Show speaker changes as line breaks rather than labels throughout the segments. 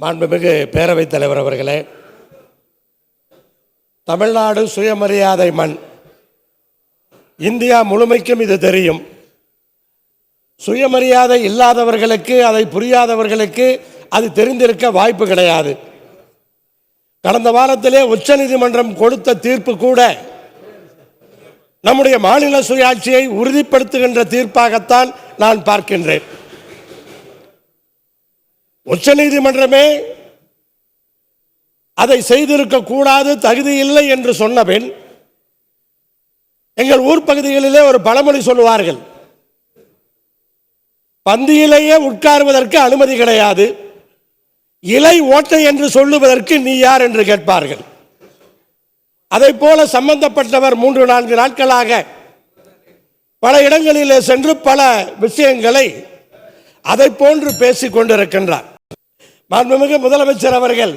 மாண்புமிகு பேரவைத் தலைவர் அவர்களே தமிழ்நாடு சுயமரியாதை மண். இந்தியா முழுமைக்கும் இது தெரியும். சுயமரியாதை இல்லாதவர்களுக்கு அதை புரியாதவர்களுக்கு அது தெரிந்திருக்க வாய்ப்பு கிடையாது. கடந்த வாரத்திலே உச்சநீதிமன்றம் கொடுத்த தீர்ப்பு கூட நம்முடைய மாநில சுயாட்சியை உறுதிப்படுத்துகின்ற தீர்ப்பாகத்தான் நான் பார்க்கின்றேன். உச்சநீதிமன்றமே அதை செய்திருக்க கூடாது தகுதி இல்லை என்று சொன்ன பின் எங்கள் ஊர் பகுதிகளிலே ஒரு பழமொழி சொல்லுவார்கள். பந்தியிலேயே உட்காருவதற்கு அனுமதி கிடையாது. இலை ஓட்டை என்று சொல்லுவதற்கு நீ யார் என்று கேட்பார்கள். அதை போல சம்பந்தப்பட்டவர் மூன்று நான்கு நாட்களாக பல இடங்களிலே சென்று பல விஷயங்களை அதை போன்று பேசிக் கொண்டிருக்கின்றார். மாண்புமிகு முதலமைச்சர் அவர்கள்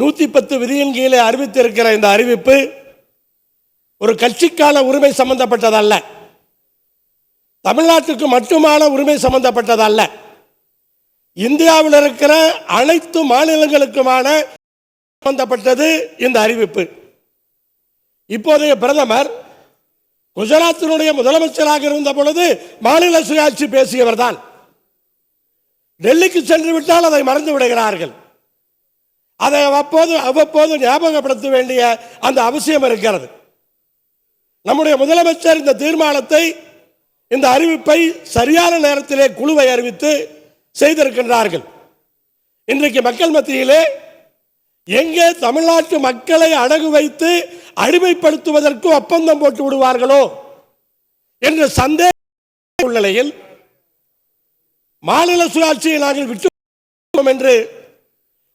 நூத்தி பத்து விதியின் கீழே அறிவித்திருக்கிற இந்த அறிவிப்பு ஒரு கட்சிக்கான உரிமை சம்பந்தப்பட்டதல்ல. தமிழ்நாட்டுக்கு மட்டுமான உரிமை சம்பந்தப்பட்டதல்ல. இந்தியாவில் இருக்கிற அனைத்து மாநிலங்களுக்குமான சம்பந்தப்பட்டது இந்த அறிவிப்பு. இப்போதைய பிரதமர் குஜராத்தினுடைய முதலமைச்சராக இருந்த பொழுது மாநில சுயாட்சி பேசியவர் தான் டெல்லிக்கு சென்று விட்டால் அதை மறந்து விடுகிறார்கள். அதை அவ்வப்போது அவ்வப்போது ஞாபகப்படுத்த வேண்டிய அந்த அவசியம் இருக்கிறது. நம்முடைய முதலமைச்சர் இந்த தீர்மானத்தை இந்த அறிவிப்பை சரியான நேரத்திலே குழுவை அறிவித்து செய்திருக்கின்றார்கள். இன்றைக்கு மக்கள் மத்தியிலே எங்கே தமிழ்நாட்டு மக்களை அடகு வைத்து அடிமைப்படுத்துவதற்கு ஒப்பந்தம் போட்டு விடுவார்களோ என்ற சந்தேக உள்ள நிலையில் மாநில சுயாட்சியை நாங்கள் விட்டு என்று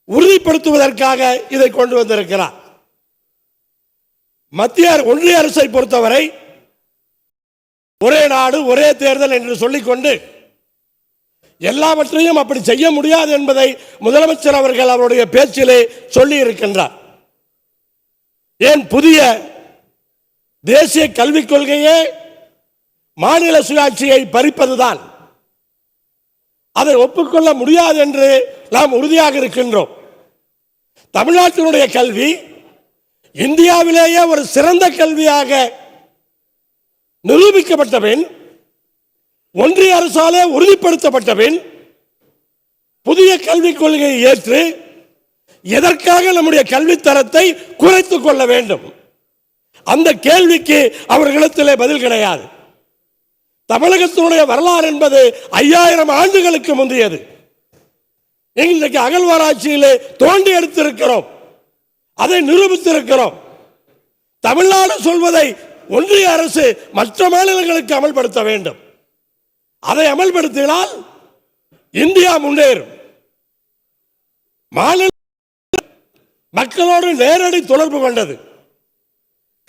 உறுதிப்படுத்துவதற்காக இதை கொண்டு வந்திருக்கிறார். மத்திய ஒன்றிய அரசை பொறுத்தவரை ஒரே நாடு ஒரே தேர்தல் என்று சொல்லிக்கொண்டு எல்லாவற்றையும் அப்படி செய்ய முடியாது என்பதை முதலமைச்சர் அவர்கள் அவருடைய பேச்சிலே சொல்லி இருக்கின்றார். ஏன் புதிய தேசிய கல்விக் கொள்கையே மாநில சுயாட்சியை பறிப்பதுதான்? அதை ஒப்புக்கொள்ள முடியாது என்று நாம் உறுதியாக இருக்கின்றோம். தமிழ்நாட்டினுடைய கல்வி இந்தியாவிலேயே ஒரு சிறந்த கல்வியாக நிரூபிக்கப்பட்ட பின் ஒன்றிய அரசாலே உறுதிப்படுத்தப்பட்ட பின் புதிய கல்விக் கொள்கையை ஏற்று எதற்காக நம்முடைய கல்வித்தரத்தை தரத்தை குறைத்துக் கொள்ள வேண்டும்? அந்த கேள்விக்கு அவர்களிடத்திலே பதில் கிடையாது. தமிழகத்தினுடைய வரலாறு என்பது ஐயாயிரம் ஆண்டுகளுக்கு முந்தையது. இன்றைக்கு அகழ்வாராய்ச்சியிலே தோண்டி எடுத்திருக்கிறோம். அதை நிரூபித்திருக்கிறோம். தமிழ்நாடு சொல்வதை ஒன்றிய அரசு மற்ற மாநிலங்களுக்கு அமல்படுத்த வேண்டும். அதை அமல்படுத்தினால் இந்தியா முன்னேறும். மாநில மக்களோடு நேரடி தொடர்பு கொண்டது.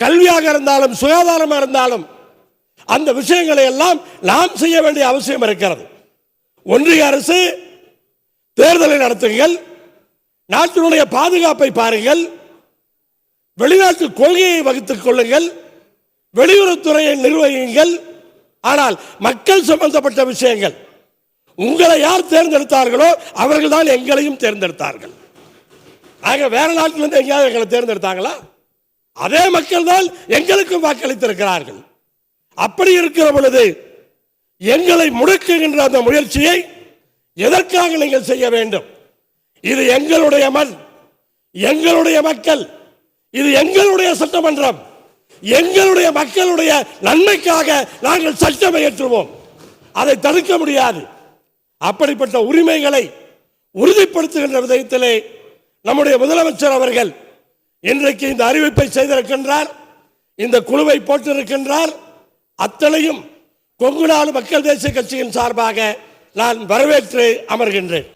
கல்வியாக இருந்தாலும் சுகாதாரமாக இருந்தாலும் அந்த விஷயங்களை எல்லாம் நாம் செய்ய வேண்டிய அவசியம் இருக்கிறது. ஒன்றிய அரசு தேர்தலை நடத்துங்கள் நாட்டினுடைய பாதுகாப்பை பாருங்கள் வெளிநாட்டு கொள்கையை வகுத்துக் கொள்ளுங்கள் வெளியுறவுத்துறையை நிர்வகியுங்கள் ஆனால் மக்கள் சம்பந்தப்பட்ட விஷயங்கள் உங்களை யார் தேர்ந்தெடுத்தார்களோ அவர்கள் தான் எங்களையும் தேர்ந்தெடுத்தார்கள். ஆக வேற நாட்டிலிருந்து எங்கேயாவது எங்களை தேர்ந்தெடுத்தாங்களா? அதே மக்கள் தான் எங்களுக்கும் வாக்களித்திருக்கிறார்கள். அப்படி இருக்கிற பொழுது எங்களை முடக்குகின்ற அந்த முயற்சியை எதற்காக நீங்கள் செய்ய வேண்டும்? இது எங்களுடைய மண் எங்களுடைய மக்கள் இது எங்களுடைய சட்டமன்றம் எங்களுடைய மக்களுடைய நன்மைக்காக நாங்கள் சட்டம் இயற்றுவோம் அதை தடுக்க முடியாது. அப்படிப்பட்ட உரிமைகளை உறுதிப்படுத்துகின்ற விதத்திலே நம்முடைய முதலமைச்சர் அவர்கள் இன்றைக்கு இந்த அறிவிப்பை செய்திருக்கின்றார் இந்த குழுவை போட்டிருக்கின்றார் அத்தனையும் கொங்கு நாடு மக்கள் தேசிய கட்சியின் சார்பாக நான் வரவேற்று அமர்கின்றேன்.